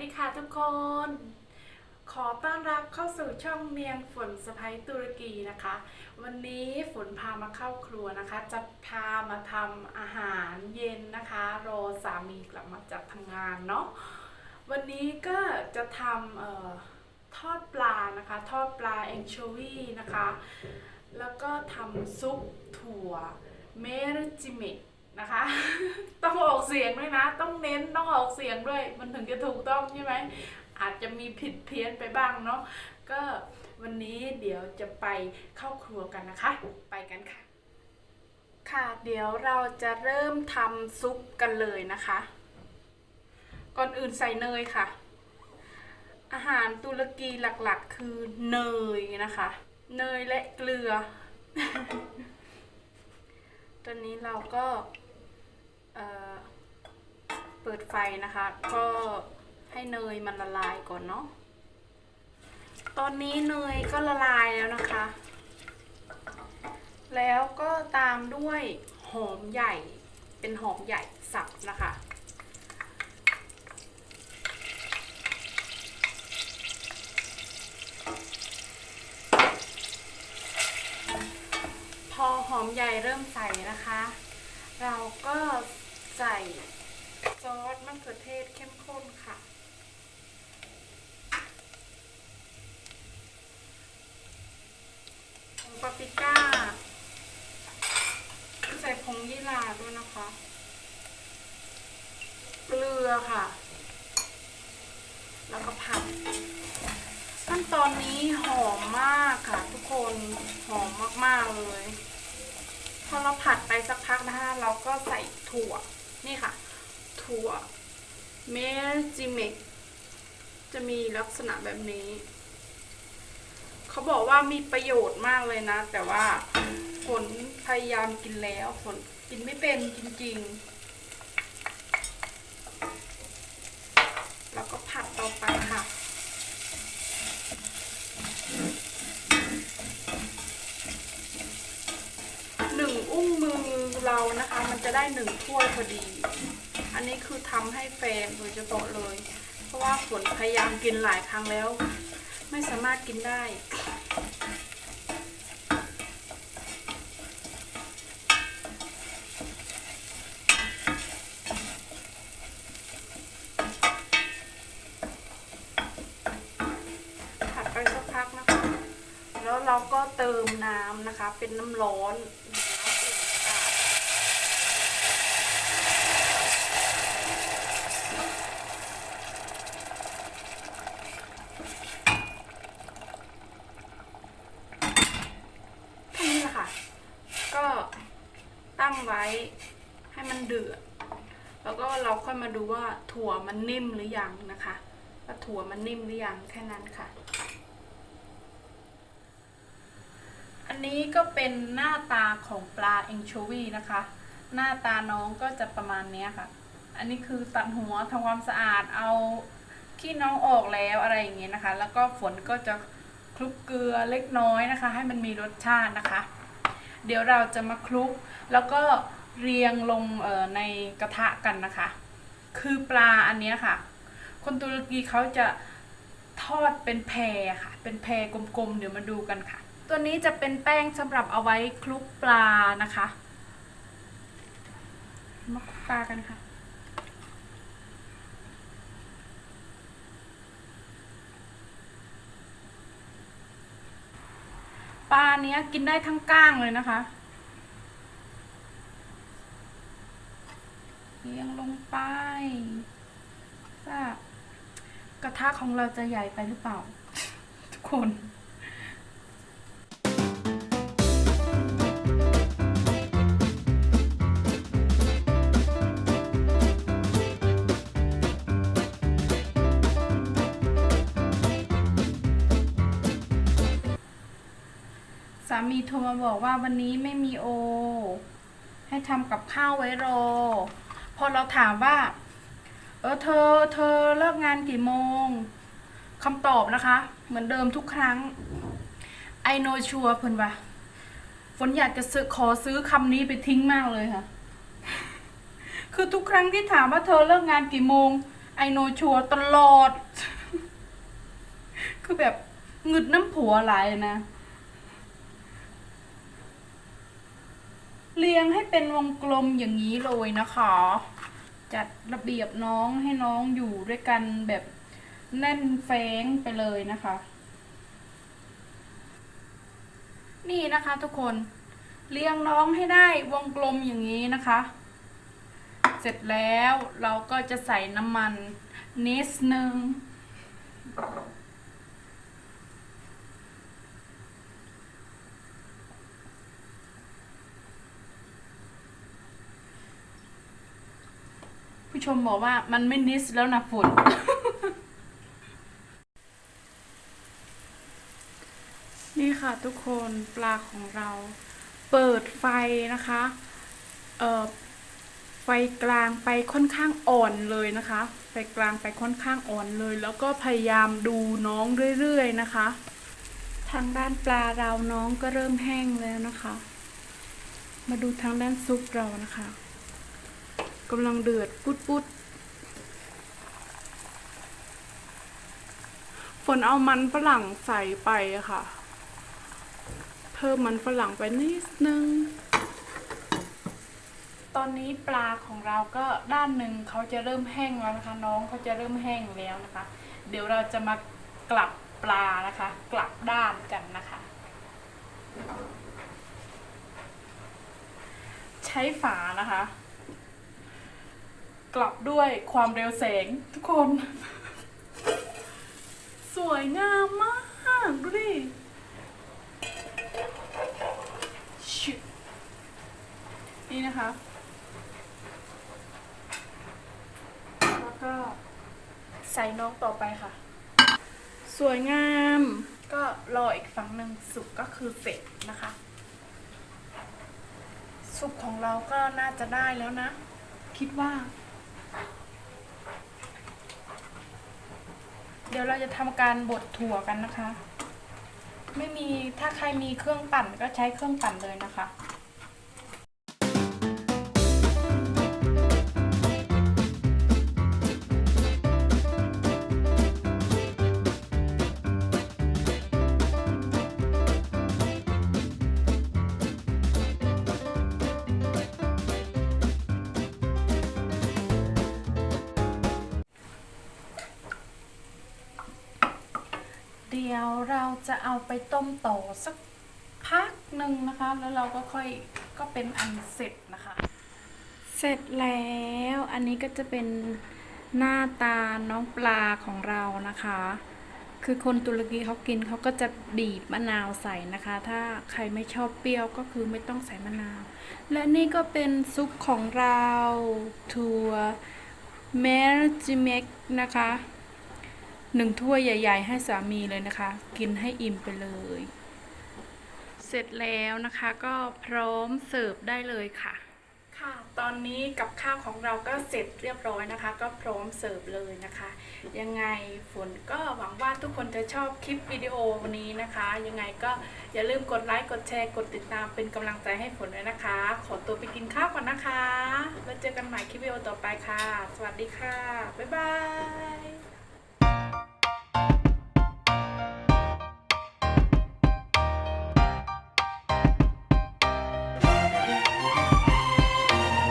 ดีค่ะทุกคน ขอต้อนรับเข้าสู่ช่องเมียงฝนสะพ้ยตุรกีนะคะ วันนี้ฝนพามาเข้าครัวนะคะ จะพามาทำอาหารเย็นนะคะ รอสามีกลับมาจากทำงานเนาะ วันนี้ก็จะทำออทอดปลานะคะ ทอดปลาแองโชวีนะคะ แล้วก็ทำซุปถั่วเมรจิเมก นะคะ ต้องออกเสียงด้วยนะ ต้องเน้นต้องออกเสียงด้วย มันถึงจะถูกต้องใช่ไหมอาจจะมีผิดเพี้ยนไปบ้างเนาะก็วันนี้เดี๋ยวจะไปเข้าครัวกันนะคะ ไปกันค่ะ ค่ะเดี๋ยวเราจะเริ่มทำซุปกันเลยนะคะ ก่อนอื่นใส่เนยค่ะ อาหารตุรกีหลักๆ คือเนยนะคะ เนยและเกลือ ตอนนี้เราก็ เปิดไฟนะคะ ก็ให้เนยมันละลายก่อนเนาะ ตอนนี้เนยก็ละลายแล้วนะคะ แล้วก็ตามด้วยหอมใหญ่ เป็นหอมใหญ่สับนะคะพอหอมใหญ่เริ่มใส่นะคะ เราก็ใใส่ซอสมะเขือเทศเข้มข้นค่ะ ผงปาปริก้า ใส่ผงยี่หร่าด้วยนะคะ เกลือค่ะ แล้วก็ผัด ขั้นตอนนี้หอมมากค่ะ ทุกคน หอมมาก ๆ เลย พอเราผัดไปสักพักนะคะ เราก็ใส่ถั่ว นี่ค่ะ ถั่วเมจิเมกจะมีลักษณะแบบนี้ เขาบอกว่ามีประโยชน์มากเลยนะ แต่ว่าผลพยายามกินแล้วผลกินไม่เป็นจริง ๆ แล้วก็ผัดต่อไปค่ะ หนึ่งอุ้งมือเรานะคะ มันจะ ได้หนึ่งถ้วยพอดี อันนี้คือทำให้แฟนโดยเฉพาะเลย เพราะว่าฝนพยายามกินหลายครั้งแล้ว ไม่สามารถกินได้ผัดไปสักพักนะคะ แล้วเราก็เติมน้ำนะคะ เป็นน้ำร้อนน้ำอุ่นค่ะแค่นี้แหละค่ะ ก็ตั้ง ไว้ให้มันเดือด แล้วก็เราค่อยมาดูว่าถั่วมันนิ่มหรือยังนะคะว่าถั่วมันนิ่มหรือยังแค่นั้นค่ะ อันนี้ก็เป็นหน้าตาของปลาเองโชวีนะคะ หน้าตาน้องก็จะประมาณนี้ค่ะ อันนี้คือตัดหัวทำความสะอาดเอาขี้น้องออกแล้วอะไรอย่างเงี้ยนะคะ แล้วก็ฝนก็จะคลุกเกลือเล็กน้อยนะคะ ให้มันมีรสชาตินะคะ เดี๋ยวเราจะมาคลุก แล้วก็เรียงลงในกระทะกันนะคะ คือปลาอันเนี้ยค่ะ คนตุรกีเขาจะทอดเป็นแพรค่ะ เป็นแพรกลมๆ เดี๋ยวมาดูกันค่ะ ตัวนี้จะเป็นแป้งสำหรับเอาไว้คลุกปลานะคะ มาคลุกปลากันค่ะ ลาเนี้ยกินได้ทั้งก้างเลยนะคะเลียงลงไปว่ากระทะของเราจะใหญ่ไปหรือเปล่า ทุกคนามีโทรมาบอกว่าวันนี้ไม่มีโอ ให้ทำกับข้าวไว้รอ พอเราถามว่า เออเธอ เธอเลิกงานกี่โมงคำตอบนะคะ เหมือนเดิมทุกครั้ง I know sure เพิ่นว่าฝนอยากจะซื้อขอซื้อคำนี้ไปทิ้งมากเลยค่ะ คือทุกครั้งที่ถามว่าเธอเลิกงานกี่โมง ไอโนชัวตลอด คือแบบหงึดน้ำผัวหลายนะ เรียงให้เป็นวงกลมอย่างนี้เลยนะคะ จัดระเบียบน้องให้น้องอยู่ด้วยกันแบบแน่นแฟ้งไปเลยนะคะ นี่นะคะทุกคนเรียงน้องให้ได้วงกลมอย่างนี้นะคะ เสร็จแล้วเราก็จะใส่น้ำมันนิดนึง ผู้ชมบอกว่ามันไม่นิสแล้วนะฝุ่น นี่ค่ะทุกคนปลาของเรา เปิดไฟนะคะ เอ่อ ไฟกลางไปค่อนข้างอ่อนเลยนะคะ ไฟกลางไปค่อนข้างอ่อนเลย แล้วก็พยายามดูน้องเรื่อยๆนะคะ ทางด้านปลาเราน้องก็เริ่มแห้งแล้วนะคะ มาดูทางด้านซุปเรานะคะ กำลังเดือดปุดๆฝนเอามันฝรั่งใส่ไปค่ะ เพิ่มมันฝรั่งไปนิดนึง ตอนนี้ปลาของเราก็ด้านหนึ่งเขาจะเริ่มแห้งแล้วนะคะ น้องเขาจะเริ่มแห้งแล้วนะคะ เดี๋ยวเราจะมากลับปลานะคะ กลับด้านกันนะคะ ใช้ฝานะคะ กลับด้วยความเร็วแสงทุกคน สวยงามมาก ดูดิชินี่นะคะ แล้วก็ใส่น้องต่อไปค่ะ สวยงาม ก็รออีกฝั่งหนึ่งสุกก็คือเสร็จนะคะซุปของเราก็น่าจะได้แล้วนะ คิดว่า เดี๋ยวเราจะทำการบดถั่วกันนะคะ ไม่มีถ้าใครมีเครื่องปั่นก็ใช้เครื่องปั่นเลยนะคะ เดี๋ยวเราจะเอาไปต้มต่อสักพักหนึ่งนะคะ แล้วเราก็ค่อยก็เป็นอันเสร็จนะคะ เสร็จแล้วอันนี้ก็จะเป็นหน้าตาน้องปลาของเรานะคะ คือคนตุรกีเขากินเขาก็จะบีบมะนาวใส่นะคะ ถ้าใครไม่ชอบเปรี้ยวก็คือไม่ต้องใส่มะนาว และนี่ก็เป็นซุปของเราถั่วเมรจิเมกนะคะ หนึ่งถ้วยใหญ่ ๆ ให้สามีเลยนะคะ กินให้อิ่มไปเลย เสร็จแล้วนะคะก็พร้อมเสิร์ฟได้เลยค่ะ ค่ะ ตอนนี้กับข้าวของเราก็เสร็จเรียบร้อยนะคะ ก็พร้อมเสิร์ฟเลยนะคะ ยังไงฝนก็หวังว่าทุกคนจะชอบคลิปวิดีโอวันนี้นะคะ ยังไงก็อย่าลืมกดไลค์กดแชร์กดติดตามเป็นกำลังใจให้ฝนด้วยนะคะ ขอตัวไปกินข้าวก่อนนะคะ แล้วเจอกันใหม่คลิปวิดีโอต่อไปค่ะ สวัสดีค่ะบ๊ายบาย